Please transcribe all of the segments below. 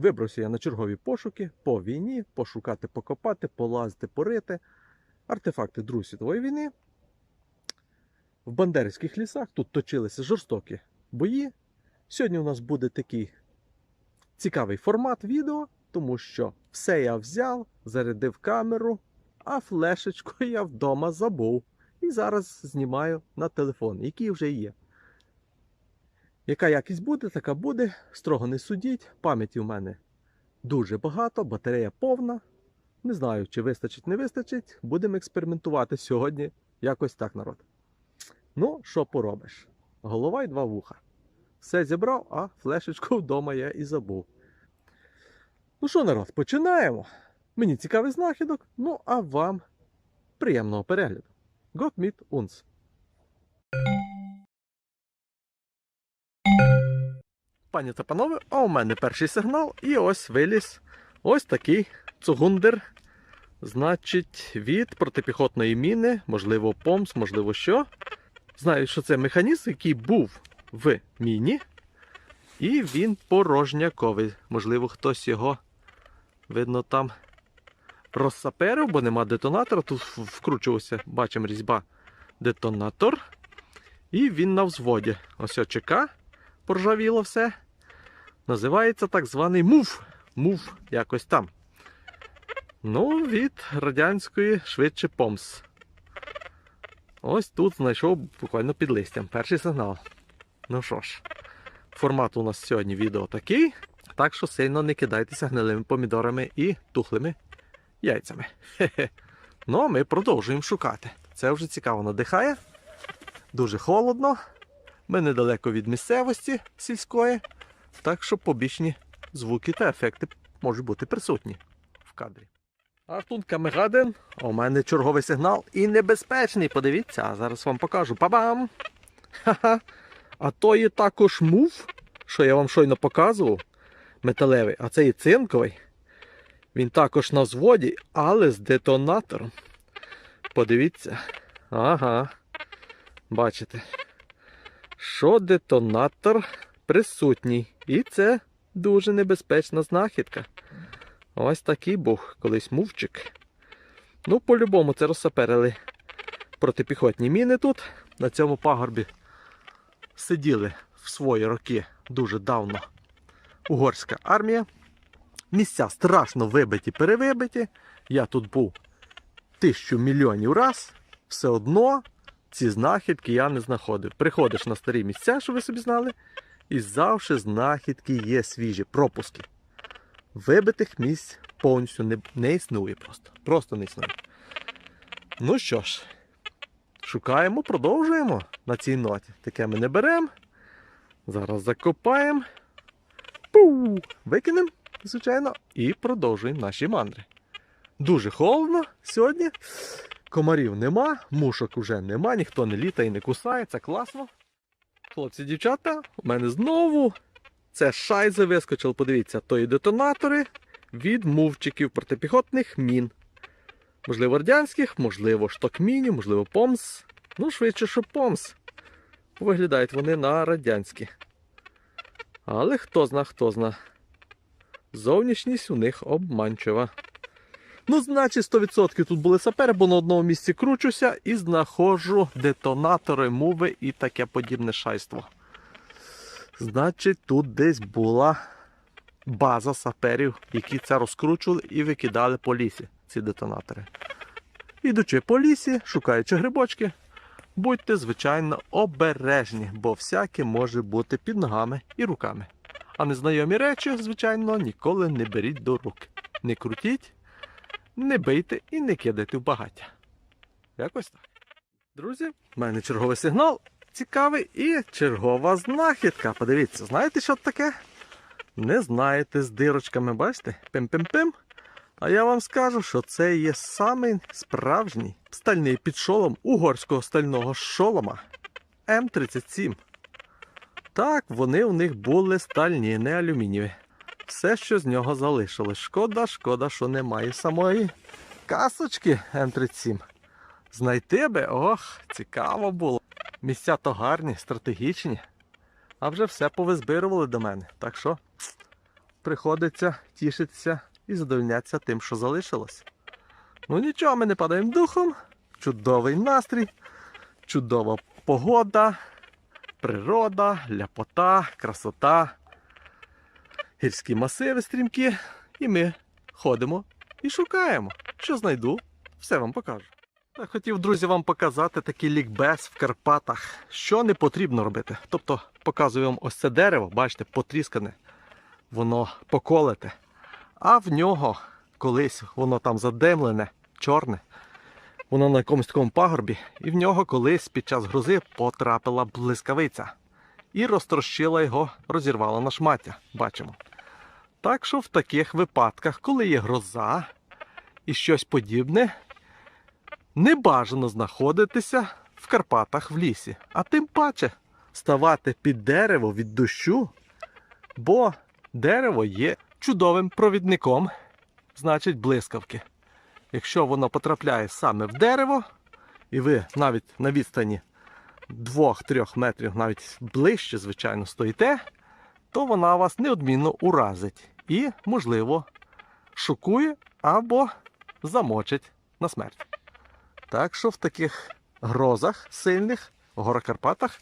Вибрався я на чергові пошуки по війні, пошукати, покопати, полазити, порити. Артефакти Другої світової війни. В Бандерівських лісах тут точилися жорстокі бої. Сьогодні у нас буде такий цікавий формат відео, тому що все я взяв, зарядив камеру, а флешечку я вдома забув. І зараз знімаю на телефон, який вже є. Яка якість буде, така буде. Строго не судіть. Пам'яті в мене дуже багато, батарея повна. Не знаю, чи вистачить, не вистачить. Будемо експериментувати сьогодні. Якось так, народ. Ну, що поробиш? Голова і два вуха. Все зібрав, а флешечку вдома я і забув. Ну що, народ, починаємо. Мені цікавий знахідок, ну а вам приємного перегляду. Gott mit uns. Пані та панове, а у мене перший сигнал, і ось виліз ось такий цугундер. Значить, від протипіхотної міни, можливо, помс, можливо, що. Знаю, що це механізм, який був в міні, і він порожняковий. Можливо, хтось його, видно, там розсаперив, бо нема детонатора. Тут вкручувався, бачимо, різьба детонатор. І він на взводі. Ось о, ЧК поржавіло все. Називається так званий мув. Мув якось там. Ну, від радянської швидше помс. Ось тут знайшов буквально під листям. Перший сигнал. Ну що ж, формат у нас сьогодні відео такий. Так що сильно не кидайтеся гнилими помідорами і тухлими яйцями. Хе-хе. Ну, а ми продовжуємо шукати. Це вже цікаво надихає. Дуже холодно. Ми недалеко від місцевості сільської, так що побічні звуки та ефекти можуть бути присутні в кадрі. Артун Камегаден, у мене черговий сигнал і небезпечний. Подивіться, а зараз вам покажу. Па-бам! А то є також мув, що я вам щойно показував, металевий, а це і цинковий. Він також на взводі, але з детонатором. Подивіться. Ага. Бачите, що детонатор присутній. І це дуже небезпечна знахідка. Ось такий був колись мувчик. Ну, по-любому це розсаперили протипіхотні міни тут. На цьому пагорбі сиділи в свої роки дуже давно угорська армія. Місця страшно вибиті, перевибиті. Я тут був тисячу мільйонів раз. Все одно ці знахідки я не знаходив. Приходиш на старі місця, щоб ви собі знали, і завжди знахідки є свіжі, пропуски. Вибитих місць повністю не, не існує просто. Просто не існує. Ну що ж, шукаємо, продовжуємо на цій ноті. Таке ми не беремо. Зараз закопаємо. Пу! Викинемо, звичайно, і продовжуємо наші мандри. Дуже холодно сьогодні. Комарів нема, мушок уже нема, ніхто не літає і не кусає, це класно. Хлопці, дівчата, у мене знову це шайзе вискочило, подивіться, то і детонатори від мувчиків протипіхотних мін. Можливо, радянських, можливо, штокмінів, можливо, помс. Ну, швидше, що помс. Виглядають вони на радянські. Але хто зна, хто зна. Зовнішність у них обманчива. Ну, значить, 100% тут були сапери, бо на одному місці кручуся і знаходжу детонатори, муви і таке подібне шайство. Значить, тут десь була база саперів, які це розкручували і викидали по лісі, ці детонатори. Ідучи по лісі, шукаючи грибочки, будьте, звичайно, обережні, бо всяке може бути під ногами і руками. А незнайомі речі, звичайно, ніколи не беріть до рук. Не крутіть, не бийте і не кидайте в багаття. Якось так. Друзі, в мене черговий сигнал цікавий і чергова знахідка. Подивіться, знаєте, що таке? Не знаєте з дирочками, бачите? Пим-пим-пим. А я вам скажу, що це є самий справжній стальний підшолом угорського стального шолома М37. Так, вони у них були стальні, не алюмінієві. Все, що з нього залишилось. Шкода, шкода, що немає самої касочки М37. Знайти би, ох, цікаво було. Місця то гарні, стратегічні. А вже все повизбирували до мене. Так що приходиться тішитися і задовольнятися тим, що залишилось. Ну нічого, ми не падаємо духом. Чудовий настрій, чудова погода, природа, ляпота, красота, гірські масиви стрімкі. І ми ходимо і шукаємо. Що знайду, все вам покажу. Я хотів, друзі, вам показати такий лікбез в Карпатах, що не потрібно робити. Тобто показую вам ось це дерево, бачите, потріскане, воно поколете. А в нього колись воно там задемлене, чорне. Воно на якомусь такому пагорбі, і в нього колись під час грози потрапила блискавиця. І розтрощила його, розірвала на шмаття, бачимо. Так що в таких випадках, коли є гроза і щось подібне, не бажано знаходитися в Карпатах в лісі, а тим паче ставати під дерево від дощу, бо дерево є чудовим провідником, значить блискавки. Якщо воно потрапляє саме в дерево, і ви навіть на відстані 2-3 метрів, навіть ближче, звичайно, стоїте, то вона вас неодмінно уразить і, можливо, шокує або замочить на смерть. Так що в таких грозах сильних, в горах Карпатах,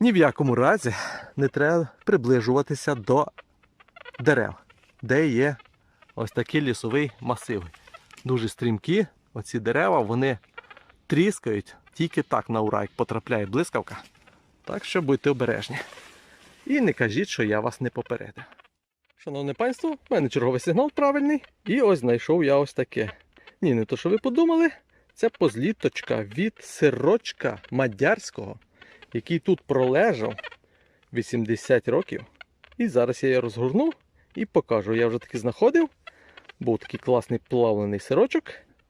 ні в якому разі не треба приближуватися до дерев, де є ось такий лісовий масив. Дуже стрімкі, оці дерева, вони тріскають тільки так на ура, як потрапляє блискавка. Так що будьте обережні. І не кажіть, що я вас не попередив. Шановне панство, в мене черговий сигнал правильний. І ось знайшов я ось таке. Ні, не то, що ви подумали, це позліточка від сирочка мадярського, який тут пролежав 80 років. І зараз я її розгорну і покажу. Я вже таки знаходив. Був такий класний плавлений сирочок.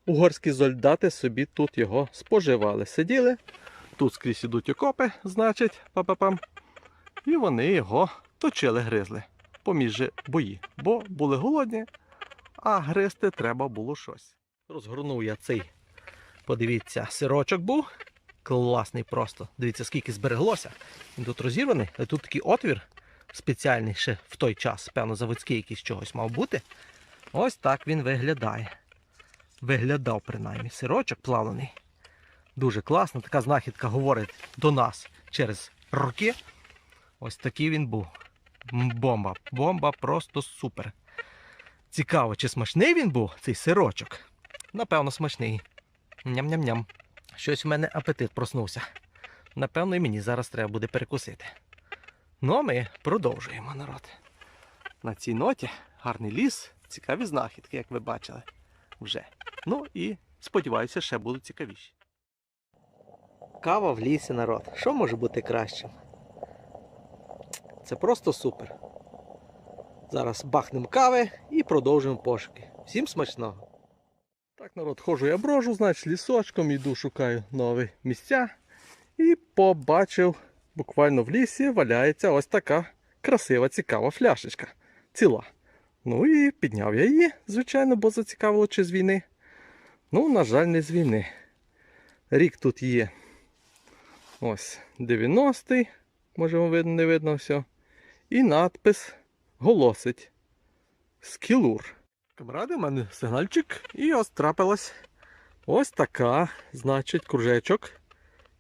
Угорські зольдати собі тут його споживали. Сиділи. Тут скрізь ідуть окопи, значить, па-па-пам. І вони його точили, гризли поміж бої, бо були голодні, а гризти треба було щось. Розгорнув я цей, подивіться, сирочок був. Класний просто. Дивіться, скільки збереглося. Він тут розірваний, тут такий отвір спеціальний ще в той час, певно, заводський якийсь чогось мав бути. Ось так він виглядає. Виглядав, принаймні, сирочок плавлений. Дуже класно. Така знахідка говорить до нас через роки. Ось такий він був. Бомба. Бомба просто супер. Цікаво, чи смачний він був, цей сирочок. Напевно, смачний. Ням-ням-ням. Щось у мене апетит проснувся. Напевно, і мені зараз треба буде перекусити. Ну, а ми продовжуємо народ. На цій ноті гарний ліс, цікаві знахідки, як ви бачили. Вже. Ну і сподіваюся, ще будуть цікавіші. Кава в лісі, народ. Що може бути кращим? Це просто супер. Зараз бахнемо кави і продовжуємо пошуки. Всім смачного! Так, народ, ходжу я брожу, значить, лісочком йду, шукаю нові місця. І побачив, буквально в лісі валяється ось така красива, цікава фляшечка. Ціла. Ну і підняв я її, звичайно, бо зацікавило чи з війни. Ну, на жаль, не з війни. Рік тут є. Ось 90-й. Може видно, не видно все. І надпис голосить Скілур. Камради, у мене сигнальчик. І ось трапилась ось така, значить, кружечок.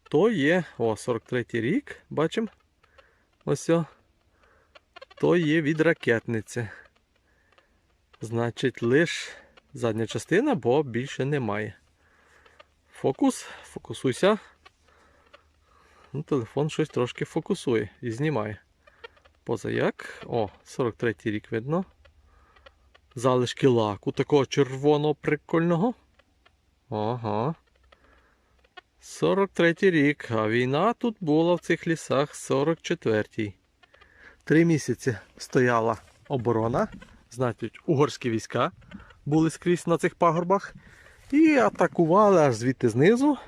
То є, о, 43-й рік, бачимо. Ось о. То є від ракетниці. Значить, лиш задня частина, бо більше немає. Фокус, фокусуйся. Ну, телефон щось трошки фокусує і знімає. Позаяк. О, 43 й рік видно. Залишки лаку такого червоного прикольного. Ага. 43 й рік. А війна тут була в цих лісах 44-й. Три місяці стояла оборона. Значить, угорські війська були скрізь на цих пагорбах. І атакували аж звідти знизу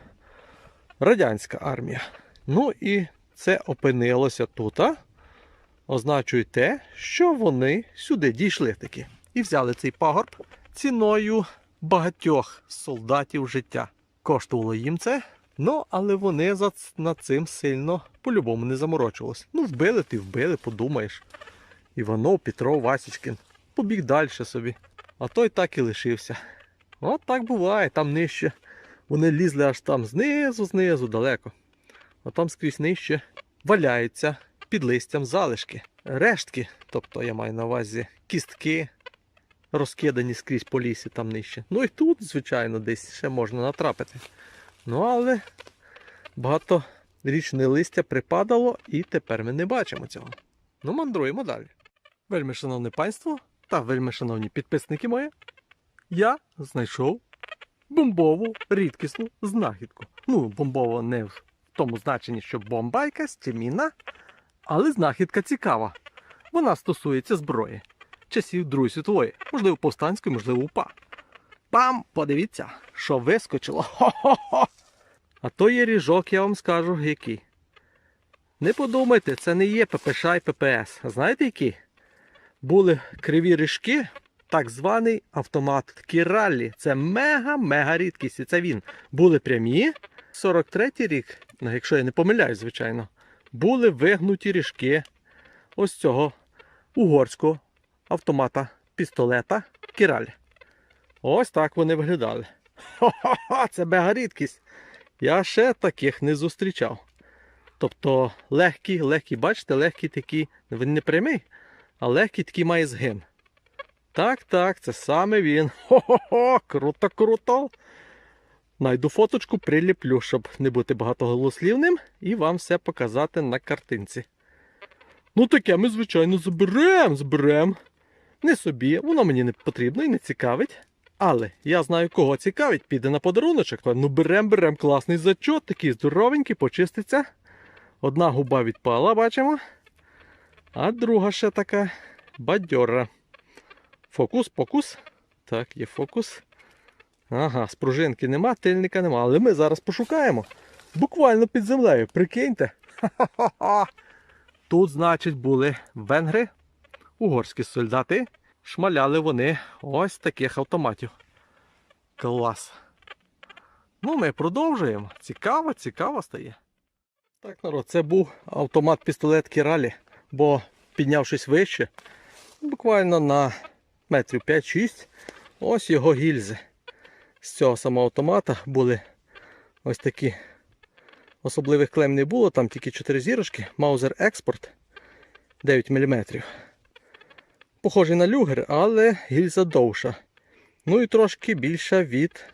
радянська армія. Ну і це опинилося тут. А? Означує те, що вони сюди дійшли таки. І взяли цей пагорб ціною багатьох солдатів життя. Коштувало їм це. Ну, але вони над цим сильно по-любому не заморочувалися. Ну, вбили ти вбили, подумаєш. Іванов, Петров, Васічкин. Побіг далі собі. А той так і лишився. От так буває, там нижче. Вони лізли аж там знизу, знизу, далеко. А там скрізь нижче валяються під листям залишки. Рештки, тобто я маю на увазі кістки, розкидані скрізь по лісі там нижче. Ну і тут, звичайно, десь ще можна натрапити. Ну але багаторічне листя припадало і тепер ми не бачимо цього. Ну, мандруємо далі. Вельми шановне панство та вельми шановні підписники мої, я знайшов бомбову рідкісну знахідку. Ну, бомбово не в тому значенні, що бомба якась міна, але знахідка цікава. Вона стосується зброї часів Другої світової, можливо, повстанської, можливо, УПА. Пам! Подивіться, що вискочило. Хо-хо-хо! А то є ріжок, я вам скажу, який. Не подумайте, це не є ППШ і ППС. А знаєте які? Були криві ріжки, так званий автомат Кіраллі. Це мега-мега рідкість. І це він. Були прямі. 43-й рік, ну, якщо я не помиляюсь, звичайно, були вигнуті ріжки ось цього угорського автомата пістолета Кіраль. Ось так вони виглядали. Хо-хо-хо, це мега рідкість. Я ще таких не зустрічав. Тобто легкий, легкий, бачите, легкий такий, він не прямий, а легкий такий має згин. Так, так, це саме він. Хо-хо-хо, круто, круто. Найду фоточку, приліплю, щоб не бути багатоголослівним, і вам все показати на картинці. Ну, таке ми, звичайно, заберем, заберем. Не собі, воно мені не потрібно і не цікавить. Але я знаю, кого цікавить, піде на подаруночок. Ну берем, берем, класний зачот, такий здоровенький, почиститься. Одна губа відпала, бачимо. А друга ще така бадьора. Фокус, фокус. Так, є фокус. Ага, спружинки нема, тильника нема. Але ми зараз пошукаємо. Буквально під землею, прикиньте. Тут, значить, були венгри, угорські солдати. Шмаляли вони ось таких автоматів. Клас. Ну, ми продовжуємо. Цікаво, цікаво стає. Так, народ, це був автомат пістолет Кіралі, бо піднявшись вище, буквально на метрів 5-6, ось його гільзи. З цього самого автомата були ось такі. Особливих клем не було, там тільки 4 зірочки, Маузер Експорт 9 мм. Похожий на люгер, але гільза довша. Ну і трошки більша від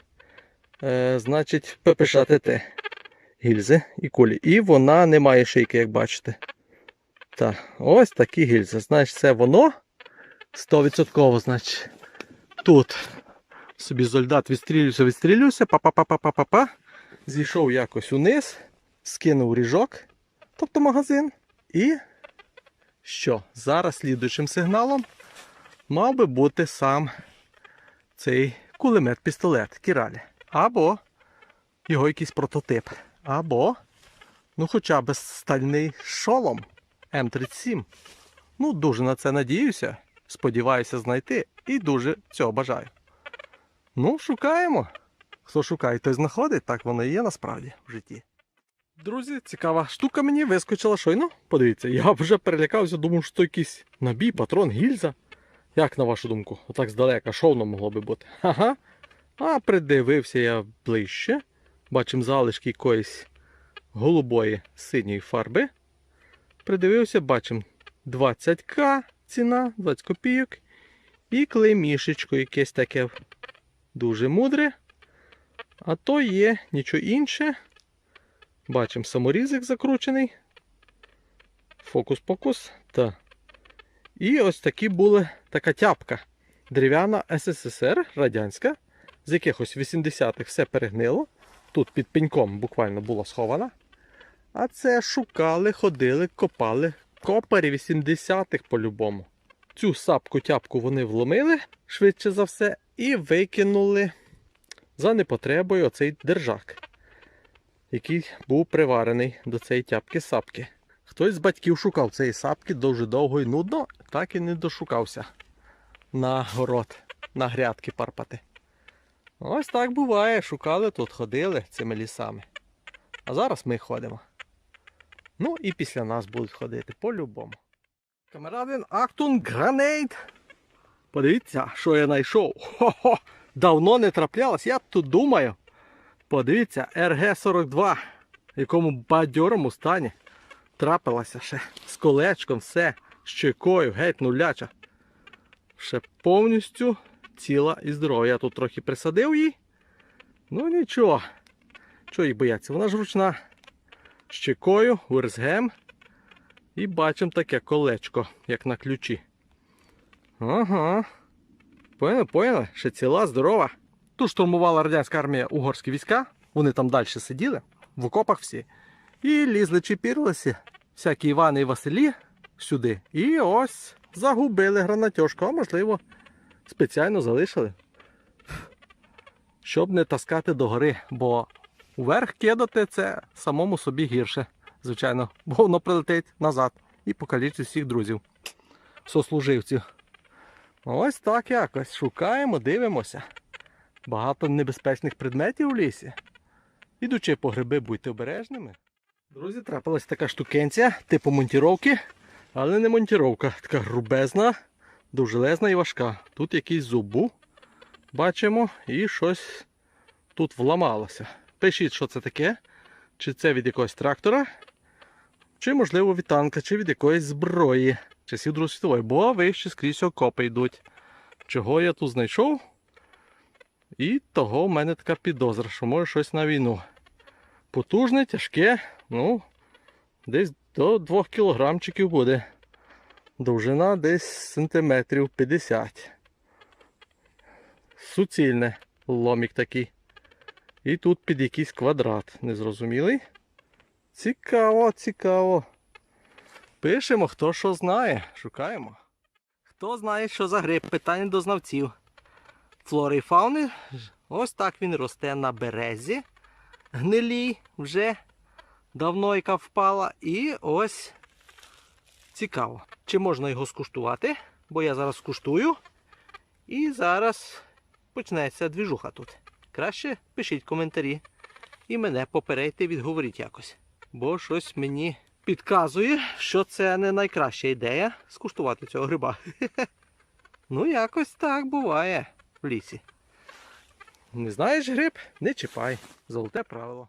е, значить, ППШ ТТ гільзи і кулі. І вона не має шийки, як бачите. Так, ось такі гільзи. Значить, це воно 100%. Значить, тут собі солдат відстрілюється, відстрілюється, па-па-па-па-па-па. Зійшов якось униз, скинув ріжок, тобто магазин. І що? Зараз слідуючим сигналом мав би бути сам цей кулемет-пістолет Кіралі. Або його якийсь прототип. Або, ну, хоча б стальний шолом М37. Ну, дуже на це надіюся. Сподіваюся знайти і дуже цього бажаю. Ну, шукаємо. Хто шукає, той знаходить, так воно і є насправді в житті. Друзі, цікава штука мені вискочила щойно. Подивіться, я вже перелякався, думав, що це якийсь набій, патрон, гільза. Як на вашу думку? Отак здалека, що воно могло би бути? Ага. А придивився я ближче. Бачимо залишки якоїсь голубої синьої фарби. Придивився, бачимо 20к ціна, 20 копійок. І клеймішечко якесь таке дуже мудре. А то є нічого інше. Бачимо саморізик закручений. Фокус-покус. Та. І ось такі були така тяпка. Дерев'яна СССР радянська. З якихось 80-х все перегнило. Тут під пеньком буквально було схована. А це шукали, ходили, копали. Копарі 80-х по-любому. Цю сапку-тяпку вони вломили швидше за все і викинули за непотребою оцей держак, який був приварений до цієї тяпки сапки. Хтось з батьків шукав цієї сапки дуже довго і нудно, так і не дошукався на город, на грядки парпати. Ось так буває, шукали тут, ходили цими лісами. А зараз ми ходимо. Ну і після нас будуть ходити по-любому. Камерадин Актун Гранейт. Подивіться, що я знайшов. Хо-хо! Давно не траплялось, я тут думаю. Подивіться, РГ-42, в якому бадьорому стані. Трапилася ще з колечком, все, з чекою, геть нуляча. Ще повністю ціла і здорова. Я тут трохи присадив її. Ну нічого. Чого її бояться? Вона ж ручна. З чекою, УРСГМ. І бачимо таке колечко, як на ключі. Ага. Поняли, поняли? Ще ціла, здорова. Тут штурмувала радянська армія угорські війська. Вони там далі сиділи, в окопах всі. І лізли чіпірилися всякі Івани і Василі сюди. І ось загубили гранатьошку, а можливо, спеціально залишили. Щоб не таскати до гори, бо вверх кидати це самому собі гірше, звичайно, бо воно прилетить назад і покалічить всіх друзів, сослуживців. Ось так якось. Шукаємо, дивимося. Багато небезпечних предметів у лісі. Ідучи по гриби, будьте обережними. Друзі, трапилась така штукенція, типу монтіровки, але не монтіровка. Така грубезна, довжелезна і важка. Тут якийсь зуб був. Бачимо, і щось тут вламалося. Пишіть, що це таке. Чи це від якогось трактора, чи, можливо, від танка, чи від якоїсь зброї часів Другої світової, бо вище скрізь окопи йдуть. Чого я тут знайшов? І того в мене така підозра, що може щось на війну. Потужне, тяжке, ну, десь до 2 кілограмчиків буде. Довжина десь сантиметрів 50. Суцільне ломік такий. І тут під якийсь квадрат. Незрозумілий. Цікаво, цікаво. Пишемо, хто що знає. Шукаємо. Хто знає, що за гриб? Питання до знавців. Флори і фауни. Ось так він росте на березі. Гнилій вже давно яка впала. І ось цікаво. Чи можна його скуштувати? Бо я зараз скуштую. І зараз почнеться двіжуха тут. Краще пишіть коментарі і мене попередьте, відговоріть якось. Бо щось мені підказує, що це не найкраща ідея скуштувати цього гриба. Ну, якось так буває в лісі. Не знаєш гриб? Не чіпай. Золоте правило.